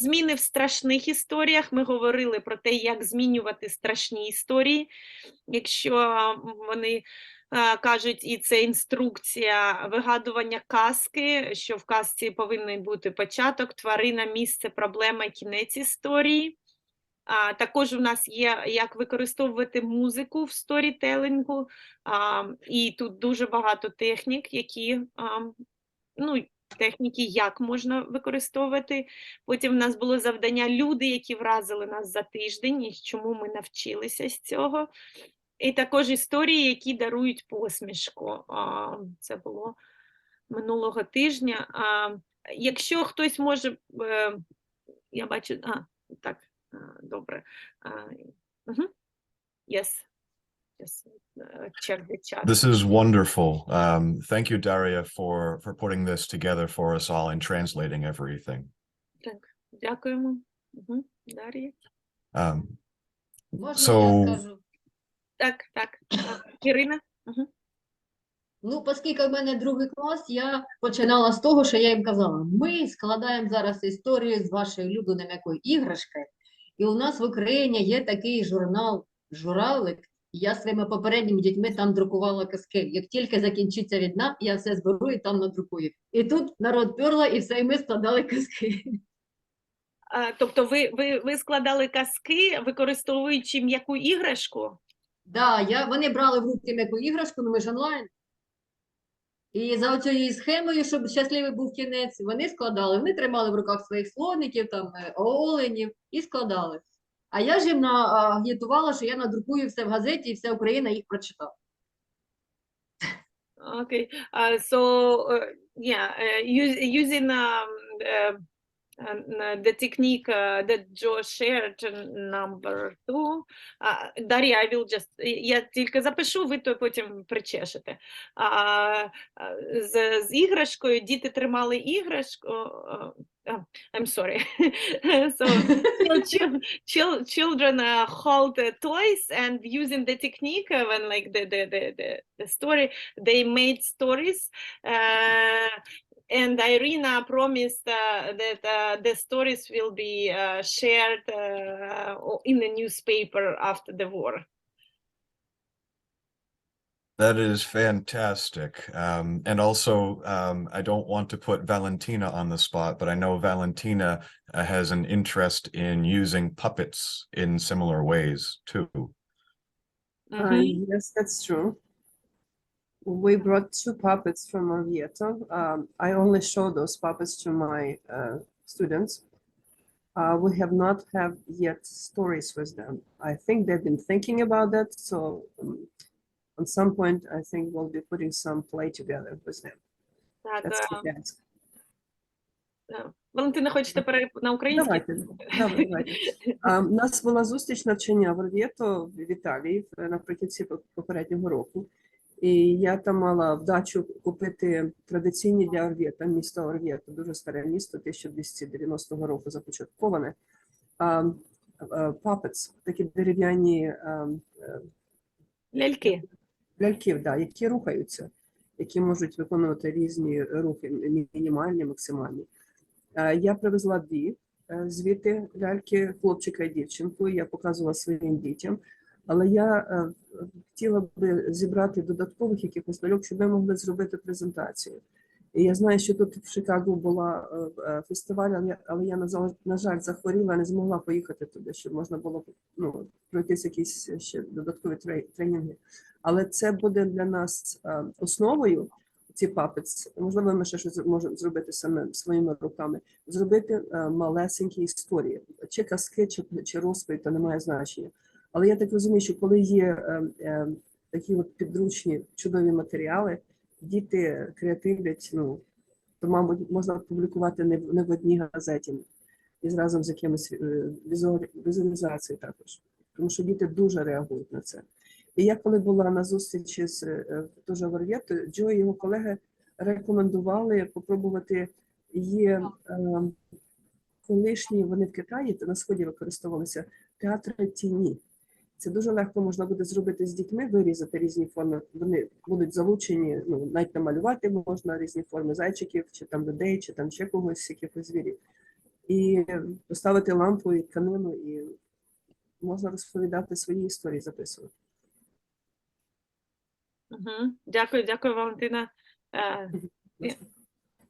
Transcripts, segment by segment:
Зміни в страшних історіях. Ми говорили про те, як змінювати страшні історії. Якщо вони кажуть, і це інструкція вигадування казки, що в казці повинен бути початок, тварина, місце, проблема, кінець історії. А, також у нас є як використовувати музику в сторітелінгу, а, і тут дуже багато технік, які а, ну, техніки, як можна використовувати. Потім в нас було завдання люди, які вразили нас за тиждень, і чому ми навчилися з цього. І також історії, які дарують посмішку. Це було минулого тижня. Якщо хтось може, е, я бачу, а, так, добре. Yes. Just uh, check the chat. This is wonderful. Um, thank you, Daria, for for putting this together for us all and translating everything. Так, дякуємо. Угу. Дар'я. Um, Можна So- скажу? Так, так. так. Ірина? Угу. Ну, оскільки в мене другий клас, я починала з того, що я їм казала: ми складаємо зараз історію з вашою улюбленою якою іграшкою, і у нас в Україні є такий журнал Журавлик. Я своїми попередніми дітьми там друкувала казки. Як тільки закінчиться війна, я все зберу і там надрукую. І тут народ перла, і все, і ми складали казки. А, тобто ви, ви, ви складали казки, використовуючи м'яку іграшку? Да, я, вони брали в руки м'яку іграшку, ну ми ж онлайн. І за оцією схемою, щоб щасливий був кінець, вони складали. Вони тримали в руках своїх слоників, там, е, оленів і складали. А я ж їм на- що я надрукую все в газеті, і вся Україна їх прочитала. Okay. Uh, so, uh, yeah, uh, using um, uh, uh, the technique uh, that Joe shared, uh, number two. Uh, Дар'я, I will just, я тільки запишу, ви то потім причешете. А, з, з іграшкою діти тримали іграшку. uh, uh, I'm sorry. so, chil- chil- chil- children uh, hold the toys and using the technique uh, when like the, the, the, the, the story they made stories uh, and Irina promised uh, that uh, the stories will be uh, shared uh, in the newspaper after the war. That is fantastic. Um, and also, um, I don't want to put Valentina on the spot, but I know Valentina uh, has an interest in using puppets in similar ways too. Uh, yes, that's true. We brought two puppets from Orvieto. Um, I only show those puppets to my uh, students. Uh, we have not have yet stories with them. I think they've been thinking about that. So um, at some point, I think we'll be putting some play together with them. Так, That's the task. Валентина, хочете пере... на український? Давайте, давай, давайте. А, У нас була зустріч навчання в Орвєто в Італії е, наприкінці по- попереднього року. І я там мала вдачу купити традиційні для Орвєта, місто Орвєто, дуже старе місто, 1290 року започатковане. А, Puppets, такі дерев'яні а, е, Ляльки. Ляльків, да, які рухаються, які можуть виконувати різні рухи, мінімальні, максимальні. Е, Я привезла дві е, звідти ляльки, хлопчика і дівчинку. Я показувала своїм дітям. Але я е, хотіла би зібрати додаткових якихось ляльок, щоб ми могли зробити презентацію. Я знаю, що тут в Чикаго була е, е, фестиваль, але я, на, жаль захворіла, не змогла поїхати туди, щоб можна було ну, пройтись якісь ще додаткові тренінги. Але це буде для нас е, основою. Ці папець, можливо, ми ще щось можемо зробити саме своїми руками. Зробити малесенькі історії, чи казки, чи, чи розповідь, то не має значення. Але я так розумію, що коли є такі от підручні чудові матеріали, діти креативлять, ну то, мабуть, можна публікувати не, в- не в одній газеті і разом з якимось е, візуалізацією також. Тому що діти дуже реагують на це. І я коли була на зустрічі з е, дуже в Джо і його колеги рекомендували попробувати є е, колишні, вони в Китаї та на сході використовувалися театри тіні. Це дуже легко можна буде зробити з дітьми, вирізати різні форми. Вони будуть залучені, ну навіть намалювати можна різні форми зайчиків, чи там людей, чи там ще когось, якихось звірів. і поставити лампу і тканину, і можна розповідати свої історії, записувати. Мгм. Дякую, дякую, Валентина. Будь ласка.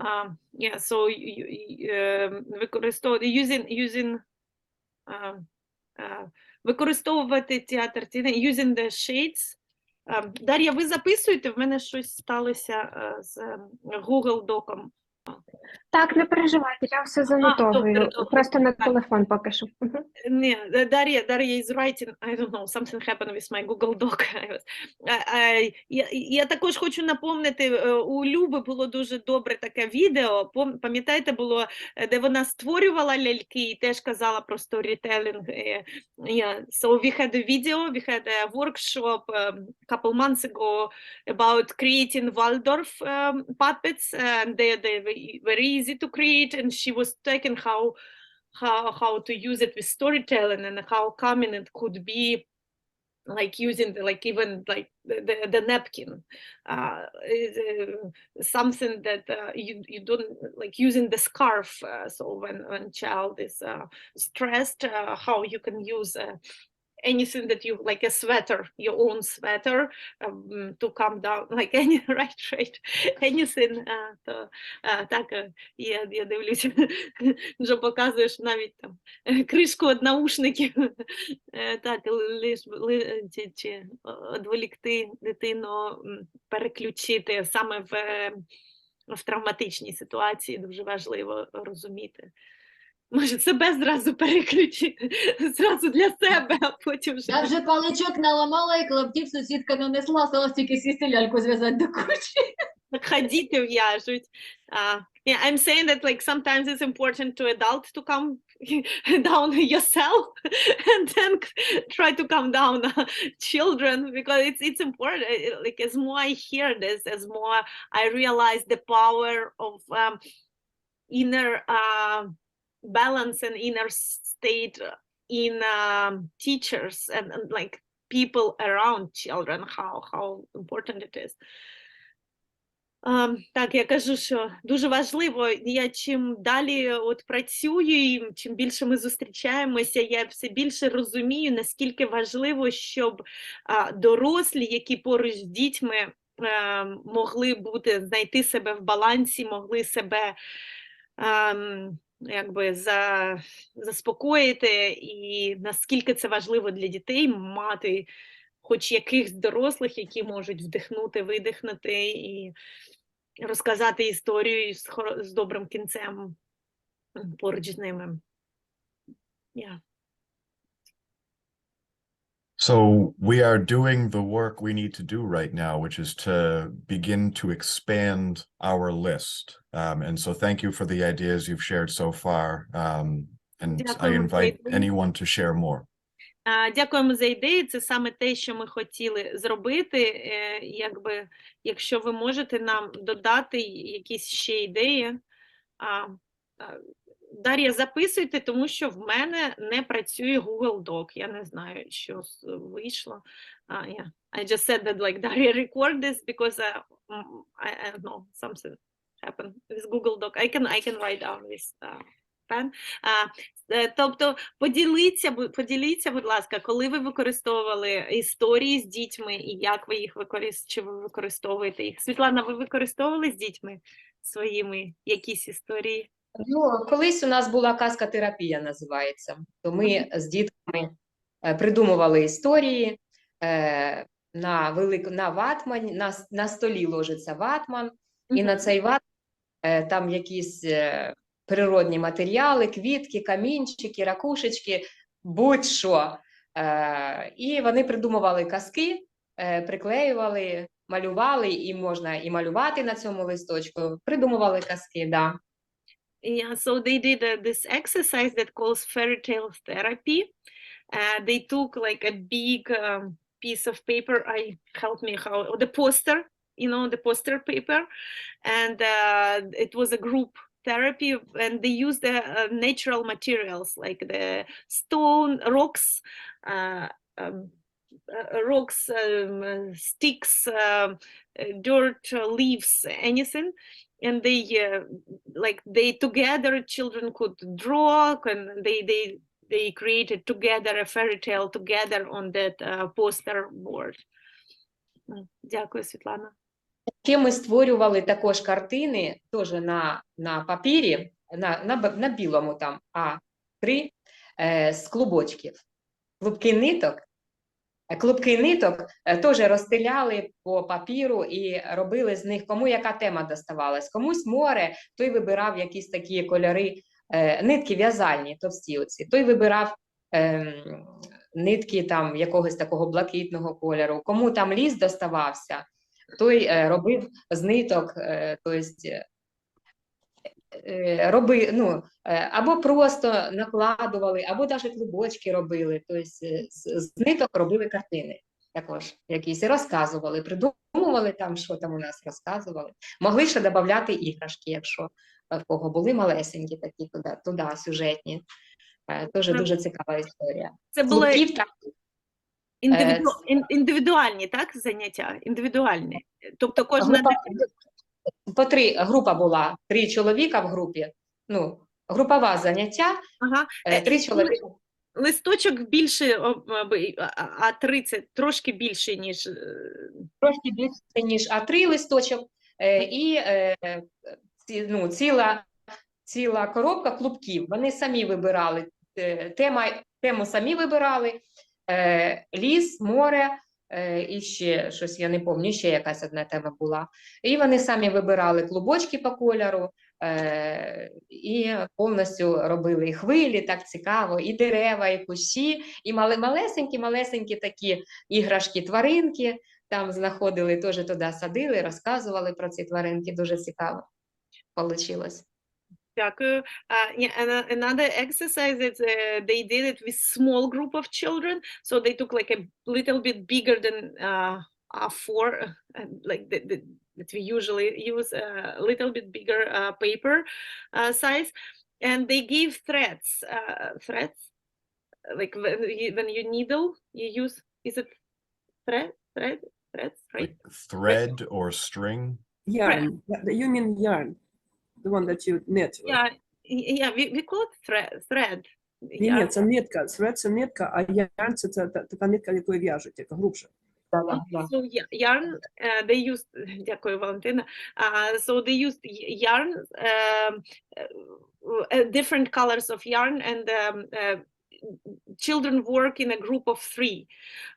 Um, yeah, so you, you, використовувати using, using, um, uh, використовувати театр тіни, using the shades. Um, Дар'я, ви записуєте? В мене щось сталося е, з ем, Google Доком. Так, не переживайте, я все занотовую. Просто на телефон поки що. Е, Дар'я, Дар'я is writing, I don't know, something happened with my Google Doc. Е, е, Я, я також хочу напомнити, е, у Люби було дуже добре таке відео, пам'ятаєте, було, е, де вона створювала ляльки і теж казала про сторітелінг. е, Yeah. So we had a video, we had a workshop a couple months ago about creating Waldorf um, puppets, and they, they were very easy to create, and she was taking how how how to use it with storytelling and how common it could be like using the, like even like the, the, napkin. Uh, uh, something that uh, you you don't like using the scarf uh, so when when child is uh, stressed uh, how you can use anything that you like a sweater your own sweater um, to calm down like any right right anything uh, то uh, так е, я, я дивлюся вже показуєш навіть там кришку від наушників. Е, так лиш ли, чи, чи одволікти дитину переключити саме в, е, в травматичній ситуації дуже важливо розуміти Може, себе зразу переключити, зразу для себе, а потім вже. Я вже паличок наламала і клаптів сусідка нанесла, осталось тільки сісти ляльку зв'язати до кучі. Так ходити в'яжуть. Uh, yeah, I'm saying that like sometimes it's important to adult to calm down yourself and then c- try to calm down uh, children because it's it's important. uh, uh, Like as more I hear this, as more I realize the power of um, inner uh, balance and inner state uh, in um, teachers and, and like people around children. How how important it is. Ам, так, я кажу, що дуже важливо. Я чим далі от працюю, чим більше ми зустрічаємося, я все більше розумію, наскільки важливо, щоб а, дорослі, які поруч з дітьми е, могли бути, знайти себе в балансі, могли себе ем, якби за, заспокоїти, і наскільки це важливо для дітей мати хоч якихось дорослих, які можуть вдихнути, видихнути і розказати історію з, з добрим кінцем поруч з ними. Yeah. So we are doing the work we need to do right now, which is to begin to expand our list. Um, and so thank you for the ideas you've shared so far. Um, and I Дякуємо за invite ідеї. anyone to share more. А, Дякуємо за ідеї. Це саме те, що ми хотіли зробити. Е, Якби, якщо ви можете нам додати якісь ще ідеї. А, а, Дар'я, записуйте, тому що в мене не працює Google Doc. Я не знаю, що вийшло. Uh, yeah. I just said that like Daria record this because uh, mm, I, I don't know something happened with Google Doc. I can I can write down this uh, pen. Uh, Тобто поділіться, поділіться, будь ласка, коли ви використовували історії з дітьми і як ви їх використовуєте, чи ви використовуєте їх? Світлана, ви використовували з дітьми своїми якісь історії? Ну, колись у нас була казка-терапія, називається. То ми з дітками е, придумували історії е, на велик... на ватмані, на, на столі ложиться ватман, і на цей ватман е, там якісь природні матеріали, квітки, камінчики, ракушечки, будь-що. І вони придумували казки, приклеювали, малювали, і можна і малювати на цьому листочку. Придумували казки, да. Yeah, so they did uh, this exercise that calls fairy tale therapy. Uh, they took like a big um, piece of paper. I help me how the poster, you know, the poster paper, and uh, it was a group therapy, and they used the uh, natural materials like the stone, rocks, uh, um, uh, rocks, um, uh, sticks, um, dirt, leaves, anything and they uh, like they together children could draw and they they they created together a fairy tale together on that uh, poster board. Дякую, Світлана. Ще ми створювали також картини, теж на, на папірі, на, на, на білому там А3 е, з клубочків. Клубки ниток. Клубки ниток е, теж розстеляли по папіру і робили з них, кому яка тема доставалась. Комусь море, той вибирав якісь такі кольори, е, нитки в'язальні, товсті оці. Той вибирав ем, нитки там якогось такого блакитного кольору. Кому там ліс доставався, той е, робив з ниток, то есть, е, роби, ну, е, або просто накладували, або навіть клубочки робили, тобто з, з ниток робили картини також якісь розказували, придумували там, що там у нас розказували. Могли ще додати іграшки, якщо е, в кого були малесенькі такі туди, туди сюжетні. Е, Дуже цікава історія. Це були індивіду... індивідуальні, так, заняття? Індивідуальні. Тобто кожна Група, по три група була, три чоловіка в групі. Ну, групове заняття, ага. е, Е, три чоловіка. листочок більше, а- а а 30 трошки більше, ніж е, трошки більше, ніж А3 листочок, і ну, ціла, ціла коробка клубків. Вони самі вибирали тема, тему самі вибирали. Ліс, море, і ще щось я не пам'ятаю, ще якась одна тема була. І вони самі вибирали клубочки по кольору. Е, і повністю робили і хвилі, так цікаво, і дерева, і кущі, і мали, малесенькі, малесенькі такі іграшки, тваринки, там знаходили, теж туди садили, розказували про ці тваринки. Дуже цікаво получилось. Uh, yeah, and uh, another exercise is uh, they did it with small group of children. So they took like a little bit bigger than uh, four, uh, like the, the, that we usually use, uh, a little bit bigger uh, paper size. And they gave threads, threads, like when you, when you needle, you use, is it thread, thread, threads, right? Like thread or string? Yarn, you mean yarn the one that you knit. with. Yeah, y- yeah. We, we call it thread. Thread. Ні, ні, це нитка. Thread – це нитка, а yarn – це, це та- така нитка, якою в'яжуть, яка грубша. So yeah, yarn, uh, they used, дякую, Валентина. Uh, so they used y- yarn, um, uh, uh, different colors of yarn and um, uh, children work in a group of three.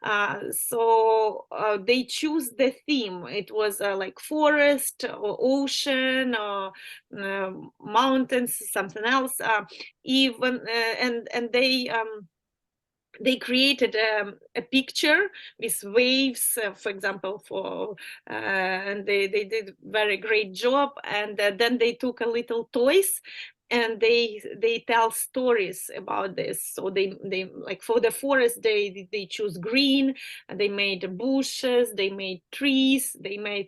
Uh, so uh, they choose the theme. It was uh, like forest or ocean or uh, mountains, something else. Even and and they um, they created um, a picture with waves, uh, for example, for uh, and they, they did very great job. And uh, then they took a little toys and they they tell stories about this. So they they like for the forest they they choose green they made bushes, they made trees, they made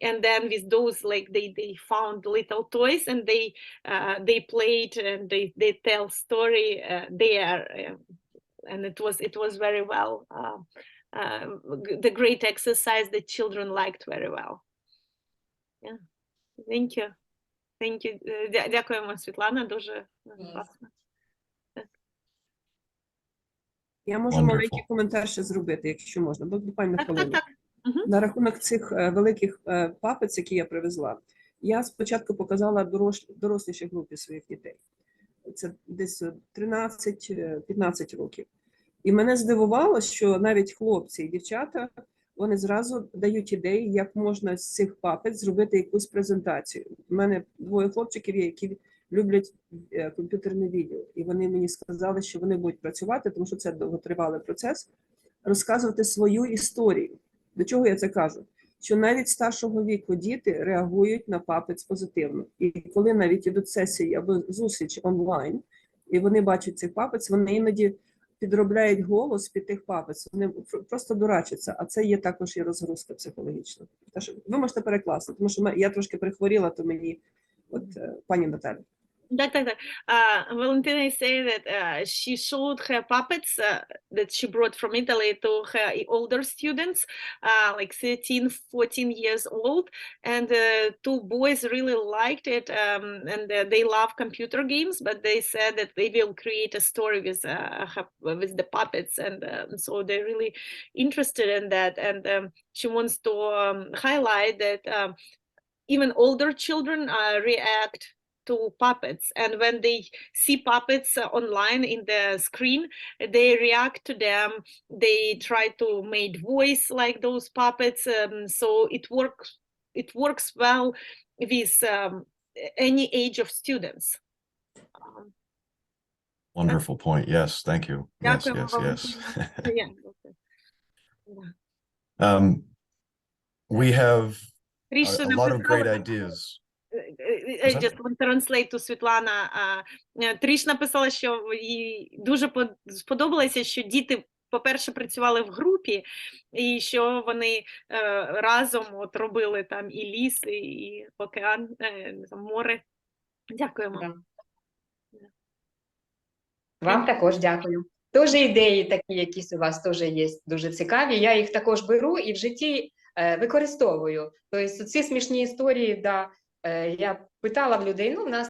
and then with those like they they found little toys and they uh, they played and they they tell story uh, there. Uh, and it was it was very well uh, uh, the great exercise that children liked very well yeah thank you thank you Е, дя- дякуємо Світлана дуже Yes. класно Я можу Wonderful. маленький коментар ще зробити, якщо можна, бо буквально так так хвилину. так Мгм. На рахунок цих е, великих е, папець, які я привезла, я спочатку показала дорослішій групі своїх дітей. Це десь е, 13-15 років. І мене здивувало, що навіть хлопці і дівчата вони зразу дають ідеї, як можна з цих папець зробити якусь презентацію. У мене двоє хлопчиків є, які люблять е, комп'ютерне відео, і вони мені сказали, що вони будуть працювати, тому що це довготривалий процес, розказувати свою історію. До чого я це кажу? Що навіть старшого віку діти реагують на папець позитивно. І коли навіть ідуть сесії або зустріч онлайн, і вони бачать цих папець, вони іноді підробляють голос під тих папець, вони пр- просто дурачаться, а це є також і розгрузка психологічна. Тож ви можете перекласти, тому що я трошки прихворіла, то мені, от е, пані Наталі. Так, так, так. Uh, Valentina is saying that uh, she showed her puppets uh, that she brought from Italy to her i- older students, uh, like 13, 14 years old, and uh, two boys really liked it, um, and uh, they love computer games. But they said that they will create a story with uh, her, with the puppets, and um, so they're really interested in that. And um, she wants to um, highlight that um, even older children uh, react to puppets and when they see puppets uh, online in the screen they react to them. They try to make voice like those puppets um, so it works it works well with um, any age of students. Um, wonderful point. Yes thank you. Yes yes yes. Yeah, okay. Um, we have a, a lot of great ideas. I just want translate to Світлана. а, е, Тріш написала, що їй дуже под- сподобалося, що діти, по-перше, працювали в групі, і що вони е, разом от робили там і ліс, і, океан, е, море. Дякуємо. Да. Вам також дякую. Теж ідеї такі, якісь у вас теж є дуже цікаві. Я їх також беру і в житті е, використовую. Тобто ці смішні історії, да, е, я питала в людей, ну, в нас